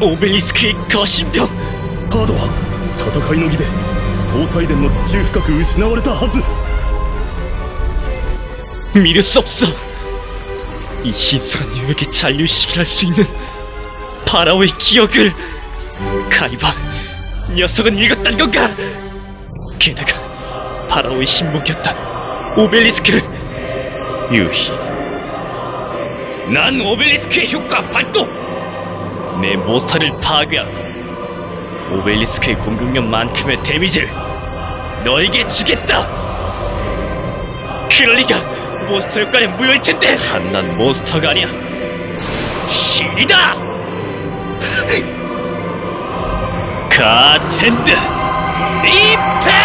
오벨리스크의 거신병 ハードは戦いの儀で総裁殿の地中深く失われたはず 믿을 수 없어 이 신성한 유역에 잔류시킬 수 있는 파라오의 기억을 가이바 녀석은 읽었단 건가 게다가 파라오의 신목이었던 오벨리스크를 유희 난 오벨리스크의 효과 발동 내 몬스터를 파괴하고 오벨리스크의 공격력만큼의 데미지를 너에게 주겠다! 그럴 리가 몬스터 효과에 무효일 텐데! 한난 몬스터가 아니야. 신이다! 가텐드 이펙